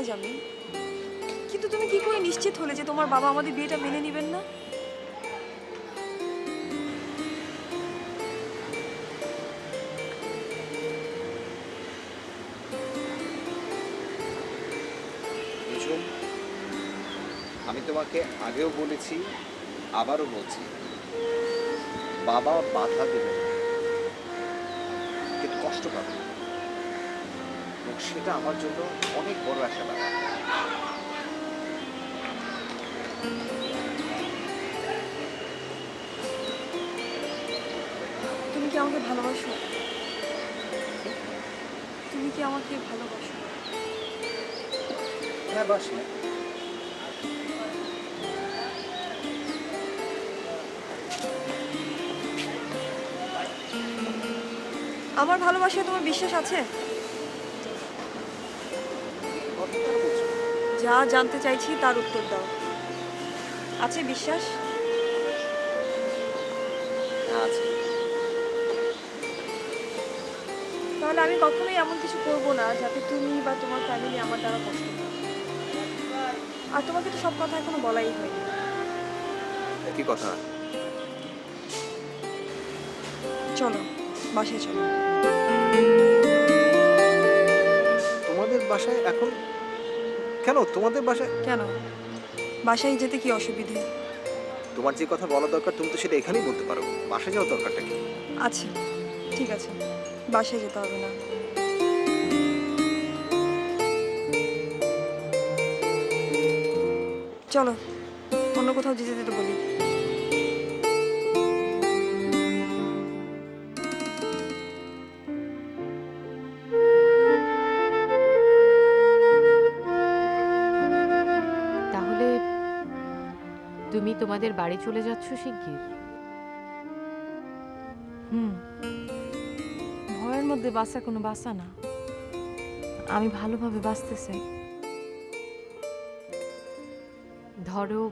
আজ আমি কিন্তু তুমি কি করে নিশ্চিত হলে যে তোমার বাবা আমাদের বিয়েটা মেনে নেবেন না? আমি তোমাকে আগেও বলেছি, আবারও বলছি, বাবা বাধা দেবেন না। কিন্তু কষ্ট পাবে এবং সেটা আমার জন্য অনেক বড় একটা ব্যাপার। তুমি কি আমাকে ভালোবাসো? তুমি কি আমাকে ভালোবাসো? হ্যাঁ বাস। আমার ভালোবাসায় তোমার বিশ্বাস আছে? যা জানতে চাইছি তার উত্তর দাও। আছে বিশ্বাস? আছে। তাহলে আমি কখনোই এমন কিছু করব না যাতে তুমি বা তোমার ফ্যামিলি আমার দ্বারা কষ্ট আর তোমাকে তো সব কথা এখনও বলাই হয়নি। কি কথা। চলো বাসায় চলো। তোমাদের বাসায় এখন কেন? তোমাদের বাসায় কেন? বাসায় যেতে কি অসুবিধে? তোমার যে কথা বলা দরকার তুমি তো সেটা এখানেই বলতে পারো। বাসায় যাওয়ার দরকারটা কি? আছে ঠিক আছে। বাসায় যেতে হবে না। চলো অন্য কোথাও যেতে যেতে বলি। তোমাদের বাড়ি চলে যাচ্ছ শিগগির? হুম। ভয়ের মধ্যে বাসা কোনো বাসা না। আমি ভালোভাবে বাঁচতে চাই ধরো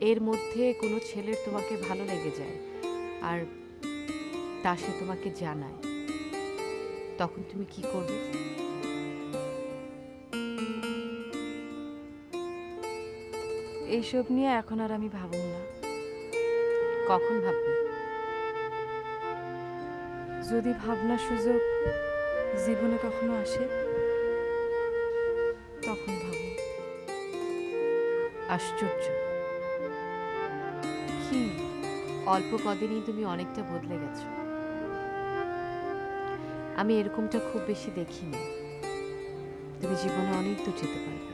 এর মধ্যে কোনো ছেলের তোমাকে ভালো লেগে যায় আর তা সে তোমাকে জানায়। তখন তুমি কি করবে? এইসব নিয়ে এখন আর আমি ভাবুন না। কখন ভাববে? যদি ভাবনার সুযোগ জীবনে কখনো আসে তখন ভাবো আশ্চর্য। কি? অল্প কদিনই তুমি অনেকটা বদলে গেছো। আমি এরকমটা খুব বেশি দেখিনি। তুমি জীবনে অনেক দূর যেতে পারবে।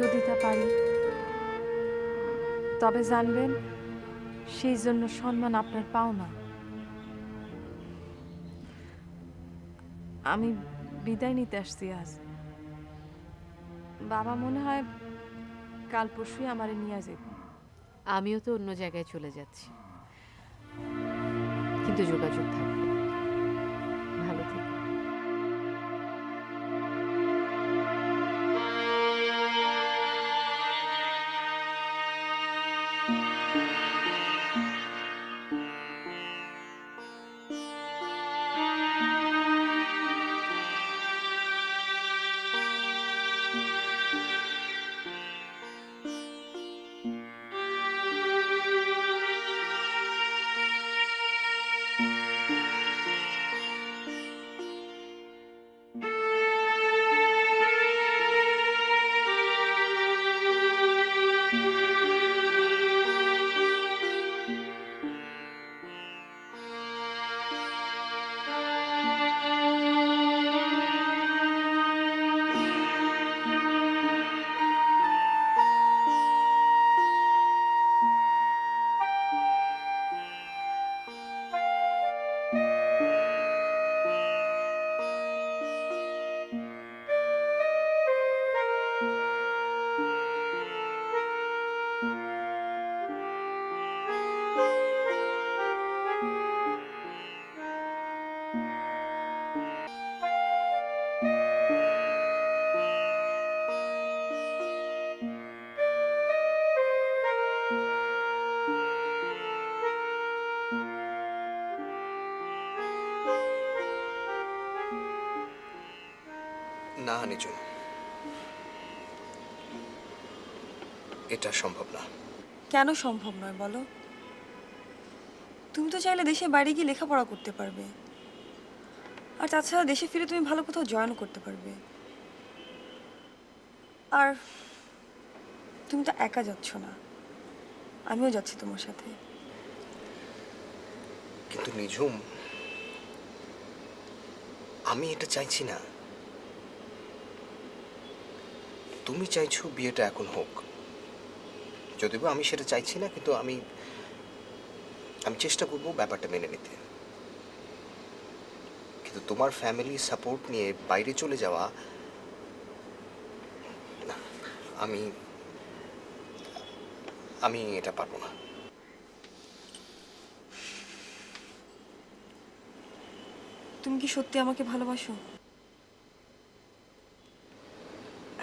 যদি তা পারি। তবে জানবেন, সেই জন্য সম্মান আপনার পাও না। আমি বিদায় নিতে আসছি আজ। বাবা মনে হয় কাল পরশুই আমারে নিয়ে যাবে। আমিও তো অন্য জায়গায় চলে যাচ্ছি। কিন্তু যোগাযোগ থাকবে। এটা সম্ভব না। কেন সম্ভব নয় বলো? তুমি তো চাইলে দেশে বাইরে গিয়ে লেখাপড়া করতে পারবে। আর তাছাড়া দেশে ফিরে তুমি ভালো কোথাও জয়েন করতে পারবে। আর তুমি তো একা যাচ্ছ না। আমিও যাচ্ছি তোমার সাথে। কিন্তু নিঝুম আমি এটা চাইছি না। তুমি চাইছো বিয়েটা এখন হোক। যদিও আমি সেটা চাইছি না, কিন্তু আমি আমি চেষ্টা করব ব্যাপারটা মেনে নিতে। কিন্তু তোমার ফ্যামিলি সাপোর্ট নিয়ে বাইরে চলে যাওয়া আমি আমি এটা পারব না। তুমি কি সত্যি আমাকে ভালোবাসো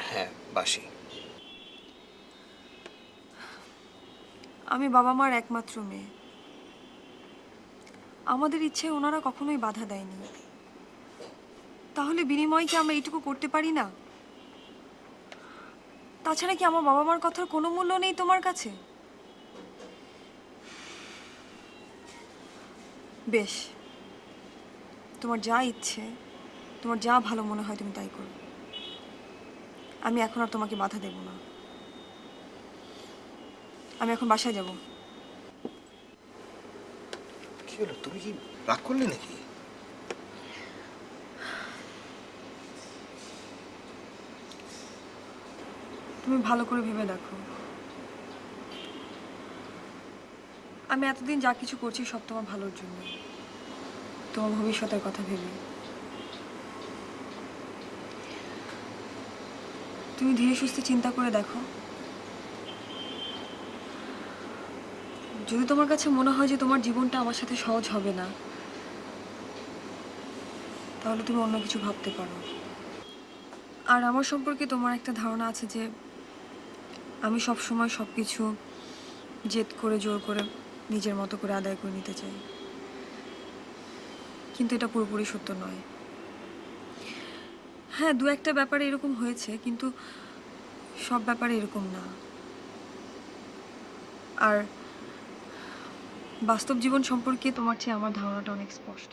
হ্যাঁ বাসি আমি বাবা মার একমাত্র মেয়ে। আমাদের ইচ্ছে ওনারা কখনোই বাধা দেয়নি। তাহলে বিনিময়ে কি আমরা এইটুকু করতে পারি না? তাছাড়া কি আমার বাবা মার কথার কোনো মূল্য নেই তোমার কাছে? বেশ। তোমার যা ইচ্ছে, তোমার যা ভালো মনে হয় তুমি তাই করো। আমি এখন আর তোমাকে বাধা দেব না। আমি এখন বাসায় যাব। কি হলো? তুমি কি রাগ করলে নাকি? তুমি ভালো করে ভেবে দেখো। আমি এতদিন যা কিছু করছি সব তোমার ভালোর জন্য। তোমার ভবিষ্যতের কথা ভেবে। তুমি ধীরে সুস্থে চিন্তা করে দেখো। যদি তোমার কাছে মনে হয় যে তোমার জীবনটা আমার সাথে সহজ হবে না, তাহলে তুমি অন্য কিছু ভাবতে পারো। আর আমার সম্পর্কে তোমার একটা ধারণা আছে যে আমি সব সময় সব কিছু জেদ করে, জোর করে, নিজের মতো করে আদায় করে নিতে চাই। কিন্তু এটা পুরোপুরি সত্য নয়। হ্যাঁ দু একটা ব্যাপারে এরকম হয়েছে, কিন্তু সব ব্যাপারে এরকম না। আর বাস্তব জীবন সম্পর্কে তোমার চেয়ে আমার ধারণাটা অনেক স্পষ্ট।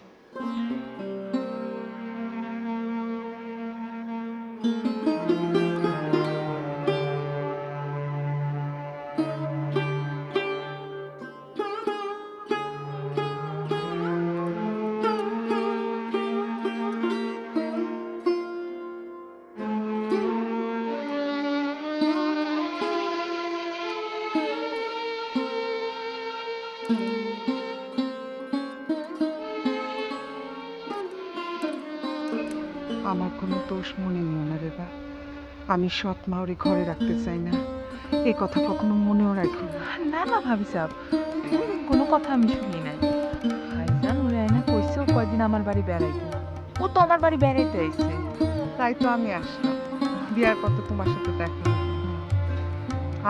না রেবা আমি সৎ মাওরে ঘরে রাখতে চাই না। এই কথা কখনো মনেও রাখি না। না না ভাবি সাহেব কোনো কথা আমি শুনি নাই। ভাইজান ওরে আয়না কইছে ও কয়দিন আমার বাড়ি বেড়াইতে ও তো আমার বাড়ি বেড়াইতে আইছে। তাই তো আমি আসলাম। বিয়ার পর তো তোমার সাথে দেখা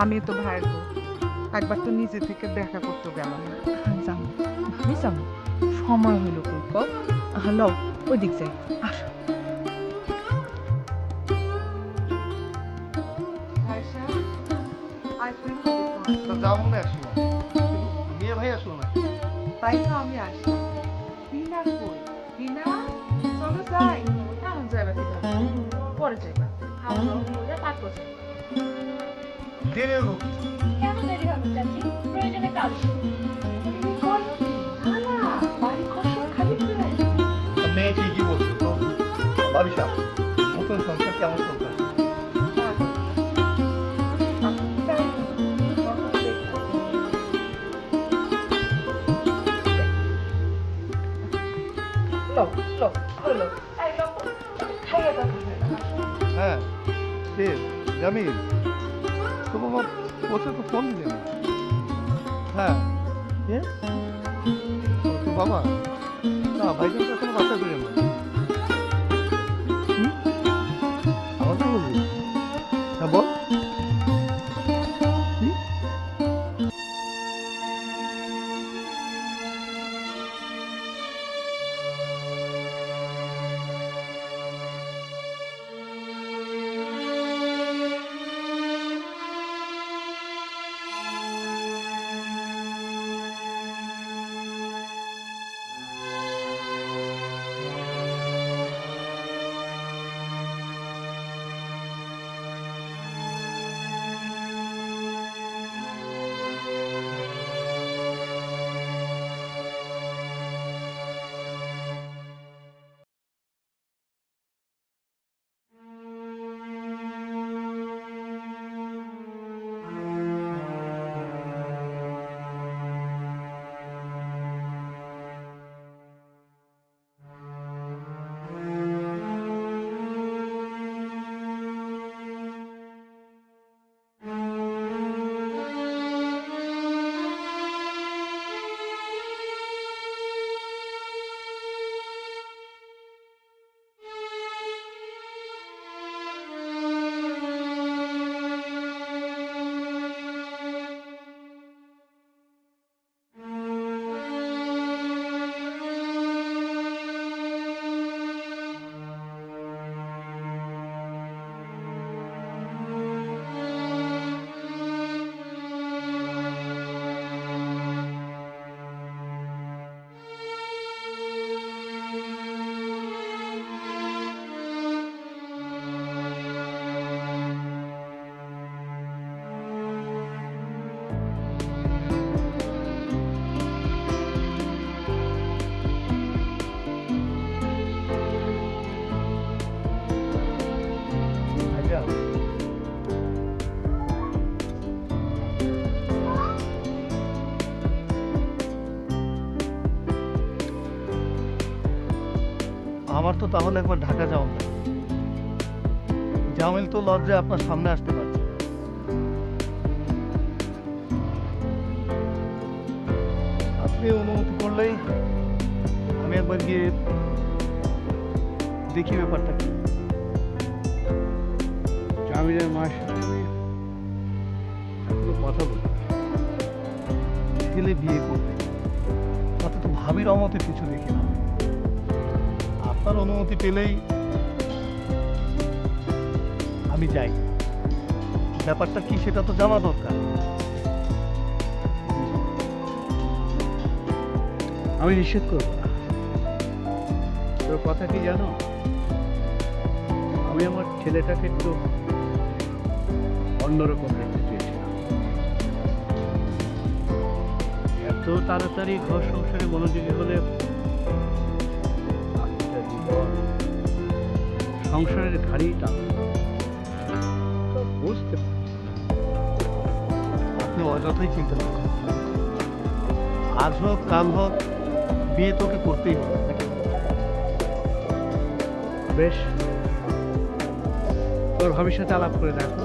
আমি তো ভাইয়ের বউ। একবার তো নিজে থেকে দেখা করতে গেলাম। না যাম ভাবি যাম সময় হইল কই ক হ্যালো ওই দিক যাই। আসো। তা যাও মনে আসলো বিয়ে ভাই আসলো না। তাই তো আমি আসলাম বিনা কই? বিনা? চলো যাই। এখন যাইবা কি পরে যাইবা। খাওয়া দাওয়া করে তারপর যাইবা। দেরি হোক কেন দেরি হবে চাচি? প্রয়োজনে কাল মেয়ে ঠিকই বলছো তো ভাবি সাহেব নতুন সংসার কেমন চলছে? হ্যাঁ কে জামিল। তো বাবা ওকে তো ফোন দিলে না হ্যাঁ। কে? তো বাবা। না ভাইজান তো এখনও বাসা ফিরে না তো তাহলে একবার ঢাকা যাওয়া যায় জামিল তো লজ্জায় আপনার সামনে আসতে পারছে আপনি অনুমতি করলেই আমি একবার গিয়ে দেখি ব্যাপারটা কি। জামিলের মায়ের সাথে আমি কথা বলি। ছেলে বিয়ে করবে। তাতে তো ভাবির অমতে কিছু দেখি না। আপনার অনুমতি পেলেই আমি যাই। ব্যাপারটা কি সেটা তো জানা দরকার। আমি নিষেধ করব তোর কথা কি জানো? আমি আমার ছেলেটাকে একটু অন্যরকম দেখতে চেয়েছিলাম। এত তাড়াতাড়ি ঘর সংসারে মনোযোগী হলে সংসারের ঘাড়ি টান বুঝতে আপনি অযথাই চিন্তা করছেন। আজ হোক, কাল হোক, বিয়ে তোকে করতেই হবে বেশ, তোর ভবিষ্যতে আলাপ করে দেখো।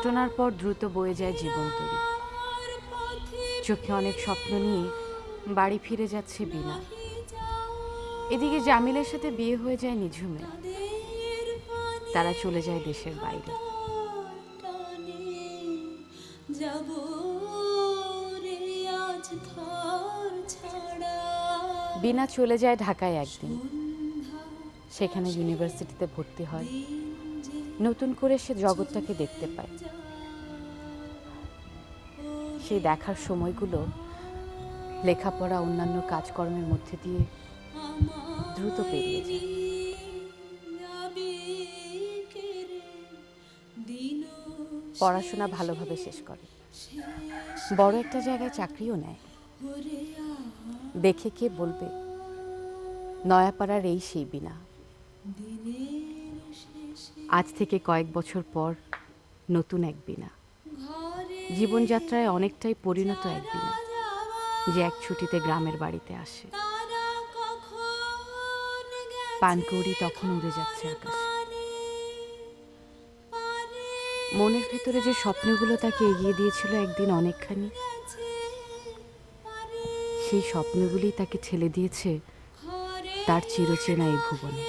ঘটনার পর দ্রুত বয়ে যায় জীবন তরি। চোখে অনেক স্বপ্ন নিয়ে বাড়ি ফিরে যাচ্ছে বিনা। এদিকে জামিলের সাথে বিয়ে হয়ে যায় নিঝুমে তারা চলে যায় দেশের বাইরে। বিনা চলে যায় ঢাকায় একদিন। সেখানে ইউনিভার্সিটিতে ভর্তি হয়। নতুন করে সে জগৎটাকে দেখতে পায়। সেই দেখার সময়গুলো, লেখাপড়া, অন্যান্য কাজকর্মের মধ্যে দিয়ে দ্রুত পেরিয়ে যায়। পড়াশোনা ভালোভাবে শেষ করে। বড় একটা জায়গায় চাকরিও নেয়। দেখে কে বলবে, নয়াপাড়ার এই সেই বিনা আজ থেকে কয়েক বছর পর নতুন এক বিনা জীবনযাত্রায় অনেকটাই পরিণত এক বিনা যে এক ছুটিতে গ্রামের বাড়িতে আসে। পানকৌড়ি তখন উড়ে যাচ্ছে আকাশে। মনের ভেতরে যে স্বপ্নগুলো তাকে এগিয়ে দিয়েছিল একদিন অনেকখানি, সেই স্বপ্নগুলি তাকে ঠেলে দিয়েছে তার চিরচেনা এই ভুবনে।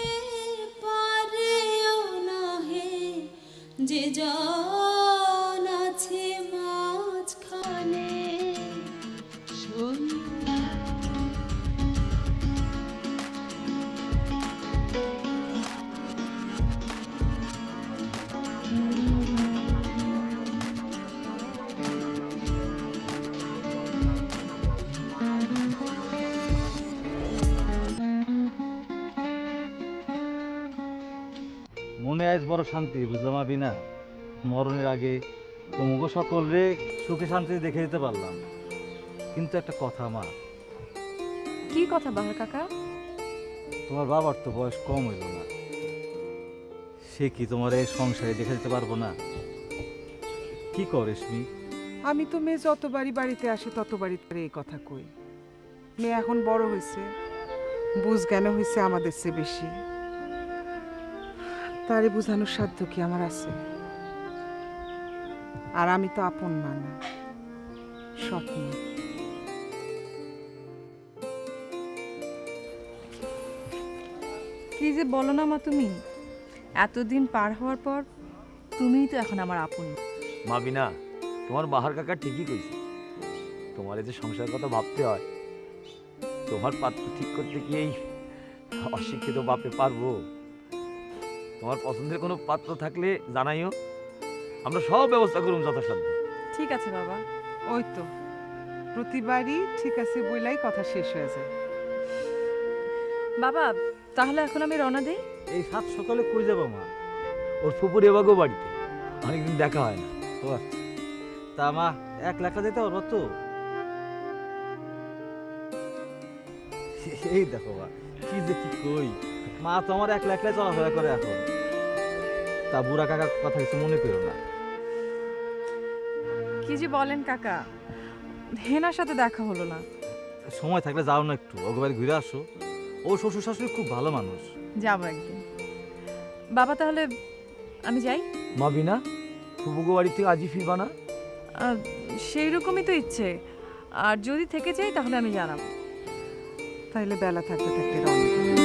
যে জন আছে বড় শান্তি বুঝলাম আবি না মরণের আগে তোমাকে সকলরে সুখে শান্তি দেখে দিতে পারলাম। কিন্তু একটা কথা মা। কি কথা বাহার কাকা? তোমার বাবার তো বয়স কম হইল না। সে কি তোমার এই সংসারে দেখে দিতে পারব না? কি কর রেশমি? আমি তো মেয়ে যতবারই বাড়িতে আসে ততবারই তার এই কথা কই। মেয়ে এখন বড় হয়েছে বুঝ জ্ঞান হয়েছে আমাদের চেয়ে বেশি। তারে বোঝানোর সাধ্য কি আমার আছে? আর আমি তো আপন মা না মা কি যে বলো না মা তুমি? এতদিন পার হওয়ার পর তুমিই তো এখন আমার আপন। মাবিনা তোমার বাহার কাকা ঠিকই কইছে। তোমার এই যে সংসারের কথা ভাবতে হয় তোমার পাত্র ঠিক করতে কি এই অশিক্ষিত বাপে পারব। তোমার পছন্দের কোনো পাত্র থাকলে জানাইও। আমরা সব ব্যবস্থা করুন যথাসাধ্য। ঠিক আছে বাবা। ওই তো। প্রতিবারই ঠিক আছে বইলাই কথা শেষ হয়ে যায়। বাবা তাহলে এখন আমি রওনা দিই? এই সাত সকালে কই যাব মা? ওর ফুপুর এবাগো বাড়িতে। অনেকদিন দেখা হয় না। ও। তা মা এক লাখটা যেতে পারব তো? এই দেখো মা কি যে কি কই? মা তো আমার এক লাখলাই চলাফেরা করে এখন। তা বুড়া কাকার কথা কিছু মনে করো না। কি যে বলেন কাকা হেনার সাথে দেখা হলো না। সময় থাকলে যাও না একটু ওকে ঘুরে আসো। ও শ্বশুর শাশুড়ি খুব ভালো মানুষ। যাব একদিন। বাবা তাহলে আমি যাই? মাবিনা ফুপুগো বাড়ি থেকে আজই ফিরবা না? সেই রকমই তো ইচ্ছে। আর যদি থেকে যাই তাহলে আমি জানাব। তাইলে বেলা থাকতে থাকতে রওনা